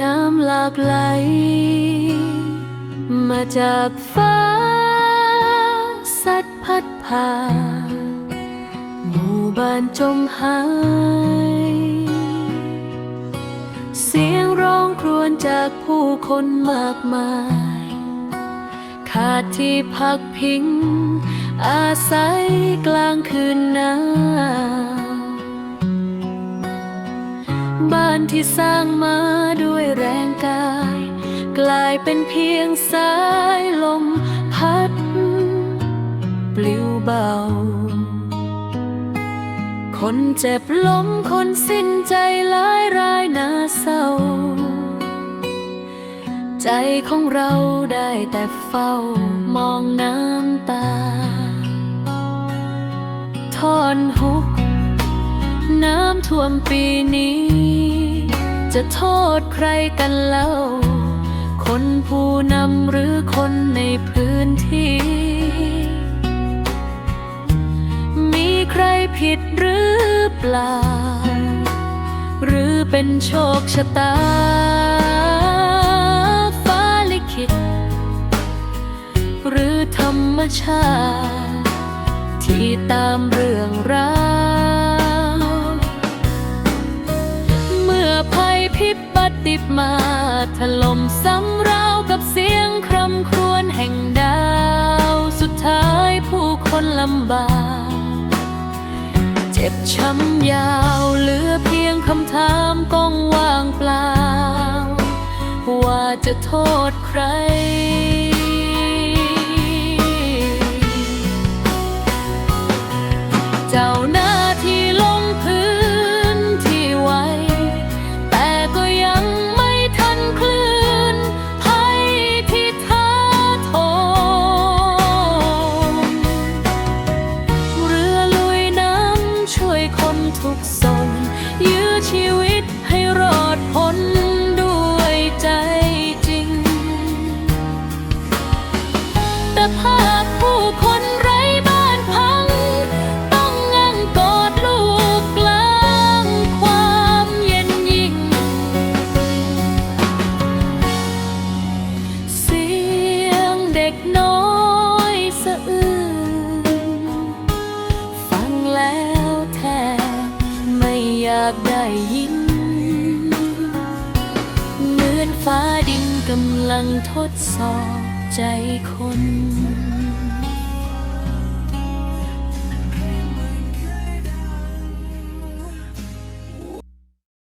น้ำหลากไหล มาจากฟ้า สัดพัดพาหมู่บ้านจมหาย เสียงร้องครวญจากผู้คนมากมาย ขาดที่พักพิง อาศัยกลางคืนนา บ้านที่สร้างมาด้วยแรงกาย กลายเป็นเพียงสายลมพัด ปลิวเบา คนเจ็บล้มคนสิ้นใจหลายรายน่าเศร้า ใจของเราได้แต่เฝ้ามองน้ำตาทอนฮุกน้ำท่วมปีนี้ จะโทษใครกันเล่า คนผู้นำหรือคนในพื้นที่ มีใครผิดหรือเปล่า หรือเป็นโชคชะตา ฟ้าลิขิต หรือธรรมชาติ ที่ตามเรื่องราว พิบัติมาถล่มซ้ำราวกับเสียงคร่ำครวญแห่งดาว สุดท้ายผู้คนลำบาก เจ็บช้ำยาวเหลือเพียงคำถามก้องว่างเปล่า ว่าจะโทษใคร วยากได้ยิน เหมือนฟ้าดินกำลังทดสอบใจคน